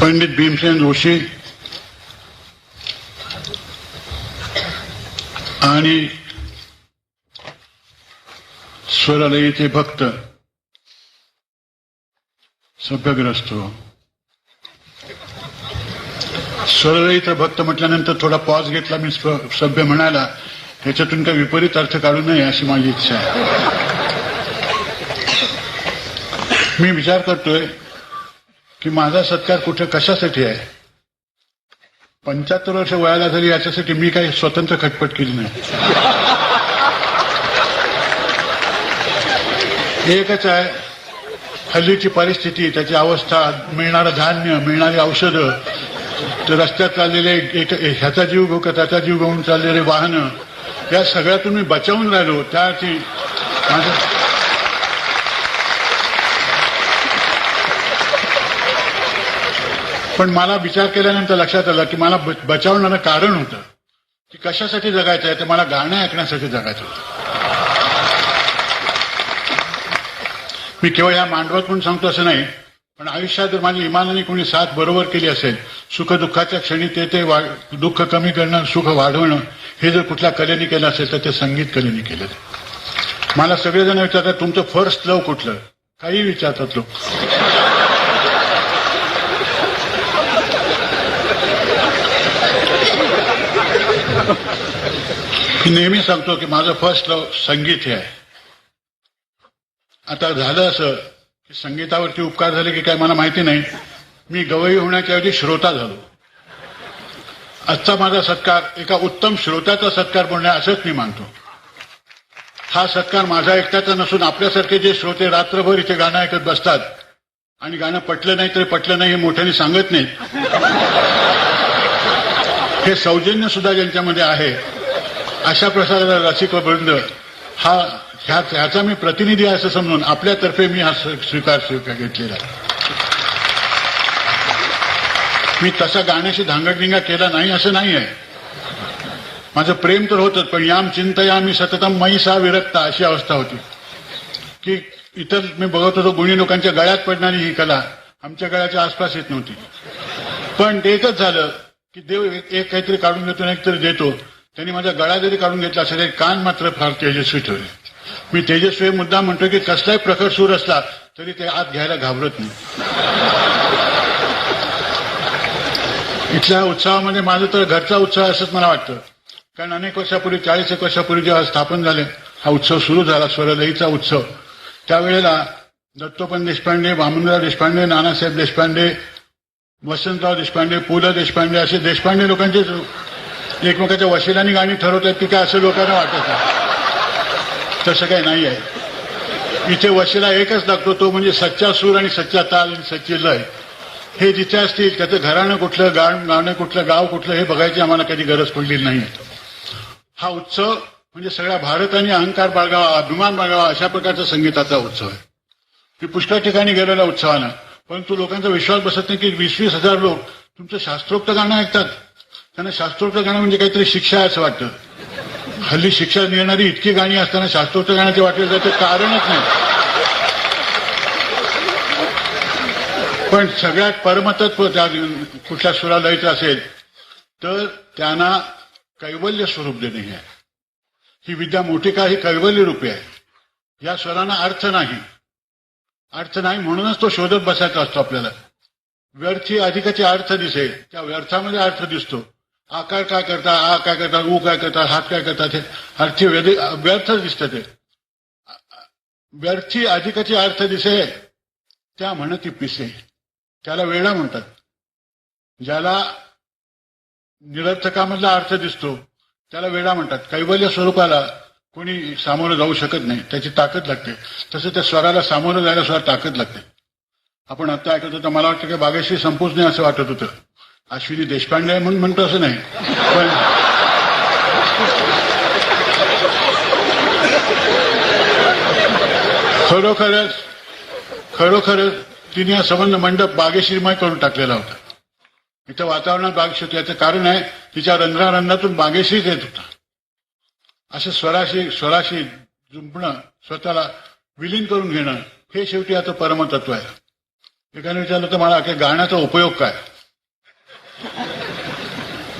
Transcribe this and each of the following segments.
पंडित भीमसेन जोशी आणि स्वरलयीचे भक्त सभ्यग्रस्त. स्वरलयीचा भक्त म्हटल्यानंतर थोडा पॉज घेतला मी सभ्य म्हणाला याच्यातून काही विपरीत अर्थ काढू नये अशी माझी इच्छा आहे. मी विचार करतोय की माझा सत्कार कुठे कशासाठी आहे? पंच्याहत्तर वर्ष वयाला झाली याच्यासाठी मी काही स्वतंत्र खटपट केली नाही. एकच आहे हल्लीची परिस्थिती त्याची अवस्था मिळणारं धान्य मिळणारी औषधं तर रस्त्यात चाललेले एक ह्याचा जीव घेऊ का त्याचा जीव घेऊन चाललेले वाहनं या सगळ्यातून मी बचावून राहिलो त्याची माझं पण मला विचार केल्यानंतर लक्षात आलं की मला बचावणारं कारण होतं. की कशासाठी जगायचं आहे? ते मला गाणं ऐकण्यासाठी जगायचं होतं. मी केवळ ह्या मांडवात म्हणून सांगतो असं नाही पण आयुष्यात जर माझी इमानाने कोणी साथ बरोबर केली असेल सुखदुःखाच्या क्षणी ते ते वा- दुःख कमी करणं सुख वाढवणं हे जर कुठल्या कलेने केलं असेल तर ते संगीत कलेने केलं. मला सगळेजण विचारतात तुमचं फर्स्ट लव कुठलं? काही विचारतात लोक. नेहमी सांगतो की माझं फर्स्ट लव संगीत हे आहे. आता झालं असं की संगीतावरती उपकार झाले की काय मला माहिती नाही. मी गवई होण्याच्या ऐवजी श्रोता झालो. आजचा माझा सत्कार एका उत्तम श्रोत्याचा सत्कार म्हणणे असंच मी मानतो. हा सत्कार माझा एकट्याचा नसून आपल्यासारखे जे श्रोते रात्रभर इथे गाणं ऐकत बसतात आणि गाणं पटलं नाही तरी पटलं नाही हे मोठ्याने सांगत नाहीत. हे सौजन्य सुद्धा ज्यांच्यामध्ये आहे अशा प्रसाराला रसिक वृंद. हा ह्या ह्याचा मी प्रतिनिधी असं समजून आपल्यातर्फे मी हा स्वी- स्वीकार स्वीकार घेतलेला मी तसा गाण्याशी धांगडधिंगा केला नाही असं नाही आहे. माझं प्रेम तर होतच पण याम चिंतया मी सततम मई सा विरक्ता अशी अवस्था होती. की इतर मी बघत होतो गुणी लोकांच्या गळ्यात पडणारी ही कला आमच्या गळ्याच्या आसपास येत नव्हती. पण एकच झालं की देव एक एक काहीतरी काढून देतो आणि एक तरी देतो. त्यांनी माझा गळा जरी काढून घेतला असेल एक कान मात्र फार तेजस्वी ठेवले. मी तेजस्वी मुद्दा म्हणतो की कसलाही प्रखर सूर असला तरी ते आत घ्यायला घाबरत नाही. इथल्या उत्सवामध्ये माझं तर घरचा उत्सव असंच मला वाटतं. कारण अनेक वर्षापूर्वी चाळीस एक वर्षापूर्वी जेव्हा स्थापन झाले हा उत्सव सुरू झाला स्वरलईचा उत्सव. त्यावेळेला दत्तोपन देशपांडे वामनराव देशपांडे नानासाहेब देशपांडे वसंतराव देशपांडे पु ल देशपांडे असे देशपांडे लोकांचे एकमेकाच्या वशिलांनी गाणी ठरवतात की काय असं लोकांना वाटत तसं काही नाही आहे. इथे वशिला एकच लागतो तो म्हणजे सच्चा सूर आणि सच्चा ताल आणि सच्ची लय. हे जिथे असतील त्याचं घराणं कुठलं गाण गाणं कुठलं गाव कुठलं हे बघायची आम्हाला कधी गरज पडली नाही. हा उत्सव म्हणजे सगळ्या भारताने अहंकार बाळगावा अभिमान बाळगावा अशा प्रकारचा संगीताचा उत्सव आहे. मी पुष्कळ ठिकाणी गेलेला उत्सवानं परंतु लोकांचा विश्वास बसत नाही की वीस वीस हजार लोक तुमचं शास्त्रोक्त गाणं ऐकतात. त्यांना शास्त्रोक्त गाणं म्हणजे काहीतरी शिक्षा आहे असं वाटतं. हल्ली शिक्षा देणारी इतकी गाणी असताना शास्त्रोक्त गाण्याचे वाटले जाते कारणच नाही. पण सगळ्यात परमतत्व त्या कुठल्या सुरालयाचं असेल तर त्यांना कैवल्य स्वरूप देणे हे आहे. ही विद्या मोठी का ही कैवल्य रूपी आहे. या स्वरांना अर्थ नाही. अर्थ नाही म्हणूनच तो शोधत बसायचा असतो आपल्याला. व्यर्थी अधिकाचे अर्थ दिसेल त्या व्यर्थामध्ये अर्थ दिसतो. आकार काय करता? आ काय करतात ऊ काय करतात हात काय करतात हे अर्थी व्यधि- व्यर्थ दिसतं ते. व्यर्थी अधिकाची अर्थ दिसे त्या म्हणती पिसे. त्याला वेळा म्हणतात. ज्याला निरर्थकामधला अर्थ दिसतो त्याला वेळा म्हणतात. कैवल्य स्वरूपाला कोणी सामोरं जाऊ शकत नाही. त्याची ताकद लागते. तसं त्या स्वराला सामोरं जायला सुद्धा ताकद लागते. आपण आता ऐकत होतं मला वाटतं की बागेशी संपूच नाही असं वाटत होतं. अश्विनी देशपांडे आहे म्हणून म्हणतो असं नाही. पण खरोखरच खरोखरच तिने हा संबंध मंडप बागेश्रीमय करून टाकलेला होता. इथं वातावरणात बागेश्री होती याचं कारण आहे तिच्या रंध्रारंध्रातून बागेश्रीच येत होता. असं स्वराशी स्वराशी जुंपणं स्वतःला विलीन करून घेणं हे शेवटी आता परमतत्व आहे. एकाने विचारलं तर मला की गाण्याचा उपयोग काय?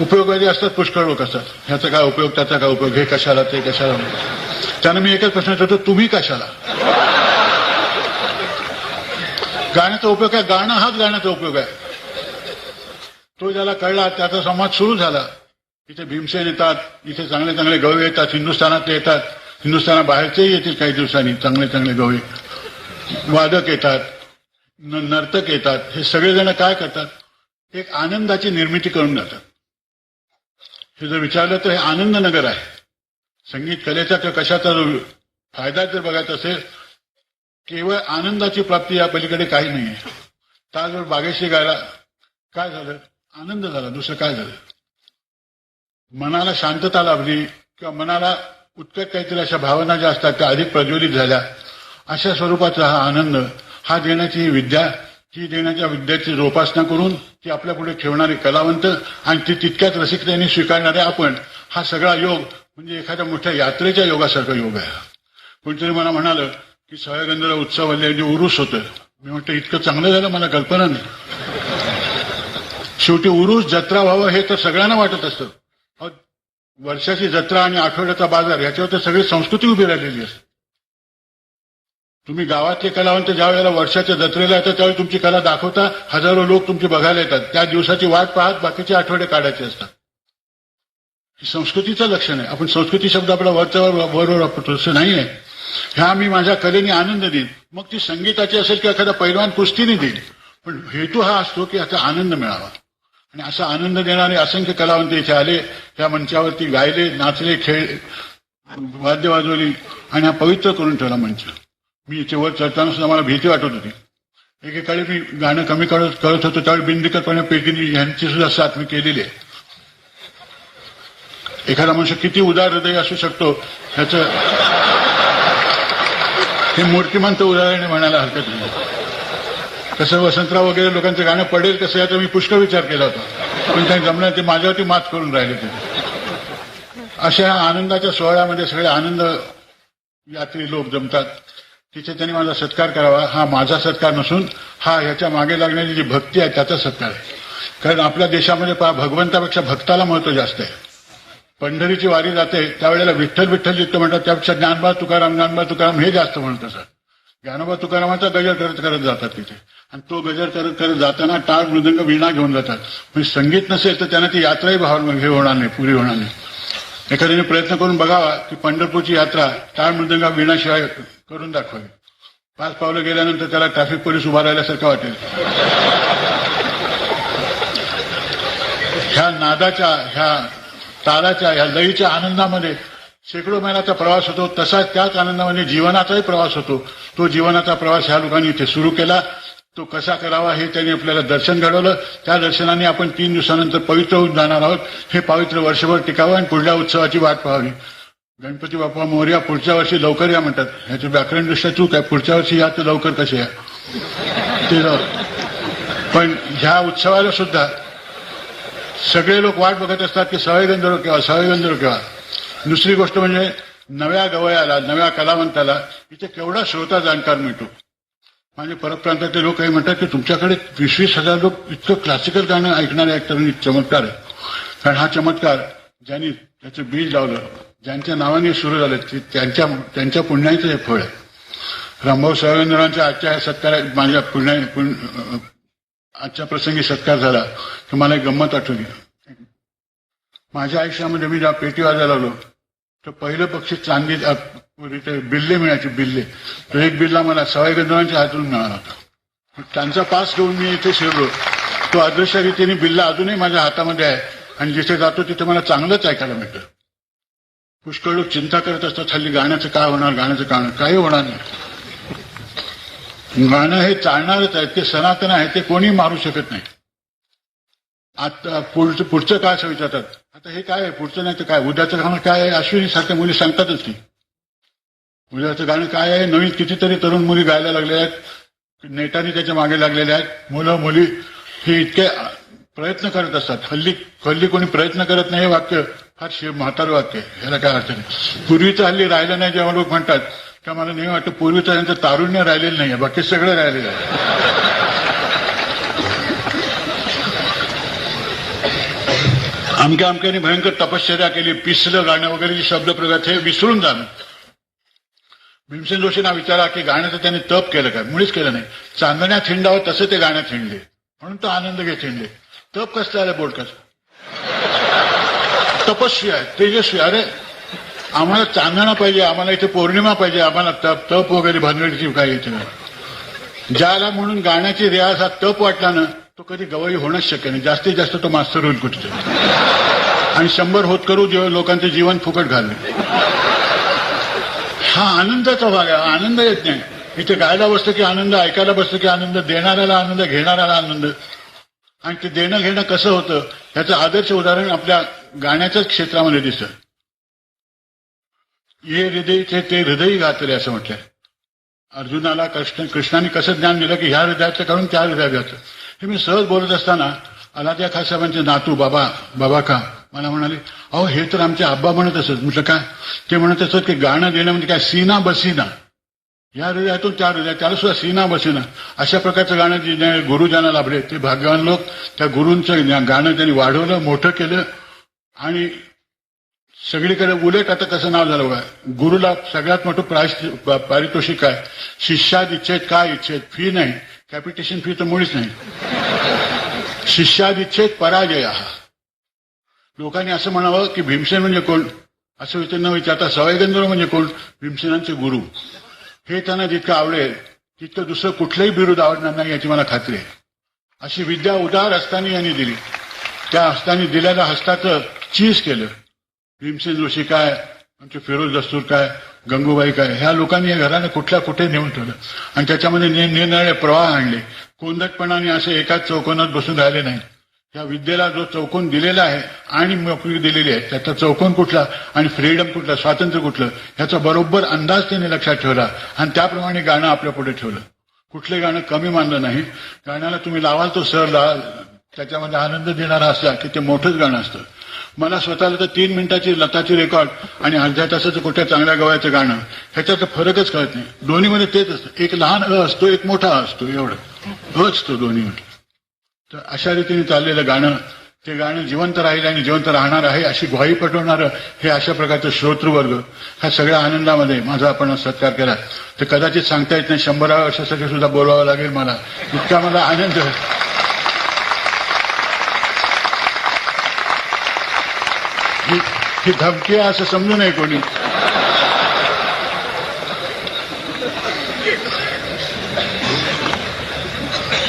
उपयोगाचे असतात पुष्कळ लोक असतात. ह्याचा काय उपयोग त्याचा काय उपयोग हे कशाला ते कशाला त्यानं मी एकच प्रश्न विचारतो तुम्ही कशाला? गाण्याचा उपयोग आहे गाणं हाच गाण्याचा उपयोग आहे. तो ज्याला कळला त्याचा संवाद सुरू झाला. इथे भीमसेन येतात इथे चांगले चांगले गवे येतात हिंदुस्थानातले येतात. हिंदुस्थानाबाहेरचेही येतील काही दिवसांनी चांगले चांगले गवे वादक येतात न- नर्तक येतात. हे सगळेजण काय करतात? एक आनंदाची निर्मिती करून जातात हे जर विचारलं तर हे आनंद नगर आहे. संगीत कलेचा किंवा कशाचा फायदा जर बघायचा असेल केवळ आनंदाची प्राप्ती या पलीकडे काही नाही आहे. त्याचवर बागेशी गायला काय झालं? आनंद झाला दुसरं काय झालं? मनाला शांतता लाभली किंवा मनाला उत्कट काहीतरी अशा भावना ज्या असतात त्या अधिक प्रज्वलित झाल्या अशा स्वरूपाचा हा आनंद हा देण्याची विद्या ही देण्याच्या विद्याची जोपासना करून ती आपल्या पुढे ठेवणारे कलावंत आणि ती तितक्याच रसिकतेने स्वीकारणारे आपण हा सगळा योग म्हणजे एखाद्या मोठ्या यात्रेच्या योगासारखा योग आहे. कोणतरी मला म्हणालं की सह्यागंधला उत्सव जे उरुस होतं मी म्हणतो इतकं चांगलं झालं मला कल्पना नाही. शेवटी उरुस जत्रा व्हावं हे तर सगळ्यांना वाटत असतं. वर्षाची जत्रा आणि आठवड्याचा बाजार याच्यावर तर सगळी संस्कृती उभी राहिलेली असते. तुम्ही गावातले कलावंत ज्या वेळेला वर्षाच्या जत्रेला येतात त्यावेळी तुमची कला दाखवता हजारो लोक तुमची बघायला येतात. त्या दिवसाची वाट पाहत बाकीचे आठवडे काढायचे असतात. ही संस्कृतीचं लक्षण आहे. आपण संस्कृती शब्द आपला वरच्यावर वरवर वापरतो असं नाही आहे ह्या मी माझ्या कलेने आनंद देईन. मग ती संगीताची असेल किंवा एखादा पैलवान कुस्तीने देईल पण हेतू हा असतो की याचा आनंद मिळावा. आणि असा आनंद देणारे असंख्य कलावंत इथे आले. त्या मंचावरती गायले नाचले खेळ वाद्य वाजवली आणि हा पवित्र करून ठेवला मंच. मी इथे चढताना सुद्धा मला भीती वाटत होती. एकेकाळी मी गाणं कमी करत करत होतो त्यावेळी बिंदिकरपणे पेकिनी यांची सुद्धा साथ मी केलेली आहे. एखादा मनुष्य किती उदार हृदय असू शकतो ह्याच हे मूर्तिमंत उदाहरण म्हणायला हरकत नाही. कसं वसंतराव वगैरे लोकांचं गाणं पडेल कसं याचा मी पुष्कळ विचार केला होता. पण काही जमलं ते माझ्यावरती मात करून राहिले ते. अशा आनंदाच्या सोहळ्यामध्ये सगळे आनंद यात्री लोक जमतात. तिथे त्यांनी माझा सत्कार करावा. हा माझा सत्कार नसून हा ह्याच्या मागे लागण्याची जी भक्ती आहे त्याचा सत्कार आहे. कारण आपल्या देशामध्ये पहा भगवंतापेक्षा भक्ताला महत्त्व जास्त आहे. पंढरीची वारी जाते त्यावेळेला विठ्ठल विठ्ठल जिथं म्हणतात त्यापेक्षा ज्ञानबा तुकाराम ज्ञानबा तुकाराम हे जास्त म्हणत असतात ज्ञानोबा तुकारामाचा गजर करत करत जातात तिथे. आणि तो गजर करत करत जाताना टाळ मृदंग वीणा घेऊन जातात. म्हणजे संगीत नसेल तर त्यांना ती यात्राही भाव हे होणार नाही पुरी होणार नाही. एखाद्याने प्रयत्न करून बघावा की पंढरपूरची यात्रा टाळ मृदंगा वीणाशिवाय करून दाखवावी पाच पावलं गेल्यानंतर त्याला ट्रॅफिक पोलीस उभा राहिल्यासारखं वाटेल. ह्या नादाच्या ह्या तालाच्या ह्या लईच्या आनंदामध्ये शेकडो महिन्याचा प्रवास होतो. तसाच त्याच आनंदामध्ये जीवनाचाही प्रवास होतो. तो जीवनाचा प्रवास ह्या लोकांनी इथे सुरू केला. तो कसा करावा हे त्यांनी आपल्याला दर्शन घडवलं. त्या दर्शनाने आपण तीन दिवसानंतर पवित्र होऊन जाणार आहोत. हे पवित्र वर्षभर टिकावं आणि पुढल्या उत्सवाची वाट पाहावी. गणपती बाप्पा मोर्या पुढच्या वर्षी लवकर या म्हणतात. ह्याची व्याकरण दृष्ट्या चूक आहे. पुढच्या वर्षी या तर लवकर कसे या? ते पण ह्या उत्सवाला सुद्धा सगळे लोक वाट बघत असतात की सवयगंधर्व केव्हा सवयगंधर्व केव्हा? दुसरी गोष्ट म्हणजे नव्या गवयाला नव्या कलावंताला इथे केवढा श्रोता जाणकार मिळतो. माझे परप्रांतातले लोक काही म्हणतात की तुमच्याकडे वीस वीस हजार लोक इतकं क्लासिकल गाणं ऐकणारे ऐकतात चमत्कार आहे. कारण हा चमत्कार ज्यांनी त्याचं बीज लावलं ज्यांच्या नावाने सुरू झाले ते त्यांच्या त्यांच्या पुण्याचं हे फळ आहे. रामभाऊ सवयगंधरांच्या आजच्या सत्कार माझ्या पुण्या आजच्या प्रसंगी सत्कार झाला तर मला एक गंमत आठवली. माझ्या आयुष्यामध्ये मी जेव्हा पेटी वाजायला लागलो तर पहिलं पक्षी चांदी बिल्ले मिळायचे बिल्ले. तर एक बिल्ला मला सवाई गंधर्वांच्या हातून मिळाला होता. त्यांचा पास घेऊन मी इथे शिरलो. तो अदृश्य रीतीने बिल्ला अजूनही माझ्या हातामध्ये आहे आणि जिथे जातो तिथे मला चांगलंच ऐकायला मिळतं. पुष्कळ लोक चिंता करत असतात हल्ली गाण्याचं काय होणार गाण्याचं काय होणार काही होणार नाही. गाणं हे चालणारच आहे ते सनातन आहे ते कोणी मारू शकत नाही. आता पुढचं पुढचं काय असं विचारतात? आता हे काय आहे? पुढचं नाही तर काय? उद्याचं गाणं काय आहे? अश्विनी सारख्या मुली सांगतातच ती उद्याचं गाणं काय आहे? नवीन कितीतरी तरुण मुली गायला लागलेल्या आहेत नेटाने त्याच्यामागे लागलेल्या आहेत. मुलं मुली हे इतके प्रयत्न करत असतात. हल्ली हल्ली कोणी प्रयत्न करत नाही हे वाक्य. फार शिव म्हातारू वाटते ह्याला काय अर्थ नाही. पूर्वीचं हल्ली राहिलं नाही जेव्हा लोक म्हणतात का मला नेहमी वाटतं पूर्वीचं त्यांचं तारुण्य राहिलेलं नाही बाकी सगळं राहिलेलं आहे. अमक्या अमक्याने भयंकर तपश्चर्या केली पिसलं गाणं वगैरे जे शब्दप्रगत हे विसरून जा भीमसेन जोशींना विचारा की गाण्याचं त्यांनी तप केलं काय? मुळीच केलं नाही. चांदण्या थिंडावं तसं ते गाण्यात हिंडले म्हणून तो आनंद घेत हिंडले तप कसं आलं बोलकस तपस्वी आहे. तेजस्वी. अरे आम्हाला चांदणा पाहिजे आम्हाला इथे पौर्णिमा पाहिजे आम्हाला तप तप वगैरे भानगडीची काय येते नाही. ज्याला म्हणून गाण्याची रियाज हा तप वाटला ना तो कधी गवई होणंच शक्य नाही. जास्तीत जास्त तो मास्तर होईल कुठे आणि शंभर होत करू जेव्हा लोकांचे जीवन फुकट घालले हा आनंदाचा भाग आहे. आनंद येत नाही. इथे गायला बसतं की आनंद ऐकायला बसतं की आनंद देणाऱ्याला आनंद घेणाऱ्याला आनंद. आणि ते देणं घेणं कसं होतं? याचं आदर्श उदाहरण आपल्या गाण्याच्याच क्षेत्रामध्ये दिसतं. ये हृदयचे ते हृदय गातले असं म्हटलंय. अर्जुनाला कृष्ण कृष्णाने कसं ज्ञान दिलं की ह्या हृदयाचं करून त्या हृदयात जातं. हे मी सहज बोलत असताना अलाद्या खास साहेबांचे नातू बाबा बाबा का मला म्हणाले अहो हे तर आमचे आब्बा म्हणत असत. म्हटलं काय? ते म्हणत असत की गाणं देणं म्हणजे काय? सीना बसीना. या हृदयातून त्या हृदयात त्याला सुद्धा सीना बसीना. अशा प्रकारचं गाणं जे जे गुरु ज्यांना लाभले ते भाग्यवान लोक त्या गुरूंचं गाणं त्यांनी वाढवलं मोठं केलं. आणि सगळीकडे उलट आता कसं नाव झालं बघा. गुरुला सगळ्यात मोठं प्राश पारितोषिक काय? शिष्यात इच्छेत काय इच्छेत? फी नाही. कॅपिटेशन फी तर मुळीच नाही. शिष्यात इच्छेत पराजय. हा लोकांनी असं म्हणावं की भीमसेन म्हणजे कोण? असं विचार न विचारता सवयगंधर्व म्हणजे कोण? भीमसेनांचे गुरु. हे त्यांना जितकं आवडेल तितकं दुसरं कुठलंही बिरुद आवडणार नाही याची मला खात्री आहे. अशी विद्या उदार हस्तानी यांनी दिली. त्या हस्तानी दिलेल्या हस्ताचं चीज केलं. भीमसेन जोशी काय? आमचे फिरोज दस्तूर काय? गंगूबाई काय? ह्या लोकांनी या घराने कुठल्या कुठे नेऊन ठेवलं? आणि त्याच्यामध्ये नि- निरनिराळे प्रवाह आणले. कोंदटपणाने असे एकाच चौकोनात बसून राहिले नाही या विद्येला जो चौकोन दिलेला आहे आणि नोकरी दिलेली आहे त्याचा चौकोन कुठला आणि फ्रीडम कुठला स्वातंत्र्य कुठलं ह्याचा बरोबर अंदाज त्यांनी लक्षात ठेवला आणि त्याप्रमाणे गाणं आपल्या पुढे ठेवलं. कुठले गाणं कमी मानलं नाही. गाण्याला तुम्ही लावाल तो सर लावाल त्याच्यामध्ये आनंद देणारा असला की ते मोठंच गाणं असतं. मला स्वतःला तर तीन मिनिटाची लताची रेकॉर्ड आणि अर्ध्या तासाचं कुठे चांगल्या गवायचं गाणं ह्याच्यात फरकच कळत नाही. दोन्हीमध्ये तेच असतं. एक लहान अ असतो एक मोठा असतो एवढं. अच तो दोन्ही. म्हटलं तर अशा रीतीने चाललेलं गाणं ते गाणं जिवंत राहील आणि जिवंत राहणार आहे अशी ग्वाही पटवणारं हे अशा प्रकारचं श्रोतृवर्ग ह्या सगळ्या आनंदामध्ये माझा आपण सत्कार केला. तर कदाचित सांगता येत नाही शंभराव्या वर्षासाठी सुद्धा बोलावं लागेल मला. इतका मला आनंद ही धमकी आहे असं समजू नये कोणी.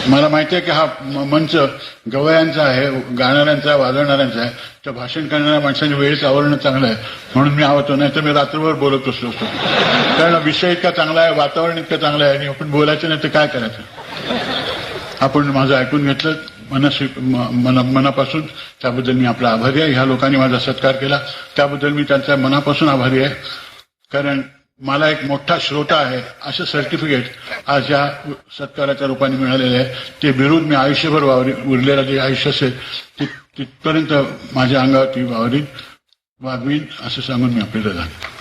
मला माहिती आहे की हा मंच गवयांचा आहे गाणाऱ्यांचा वाजवणाऱ्यांचा आहे. तर भाषण करणाऱ्या माणसांनी वेळेच आवरणं चांगलं आहे. म्हणून मी आवडतो नाही तर मी रात्रभर बोलत असलो असतो कारण विषय इतका चांगला आहे वातावरण इतकं चांगलं आहे आणि आपण बोलायचं नाही तर काय करायचं? आपण माझं ऐकून घेतलं मना मनापासून त्याबद्दल मी आपला आभारी आहे. ह्या लोकांनी माझा सत्कार केला. त्याबद्दल मी त्यांच्या मनापासून आभारी आहे. कारण मला एक मोठा श्रोता आहे असं सर्टिफिकेट आज या सत्काराच्या रूपाने मिळालेलं आहे. ते बिरुद मी आयुष्यभर वावरी उरलेलं जे आयुष्य असेल तिथपर्यंत माझ्या अंगावरती वावरीन वागवीन असं सांगून मी आपल्याला झालं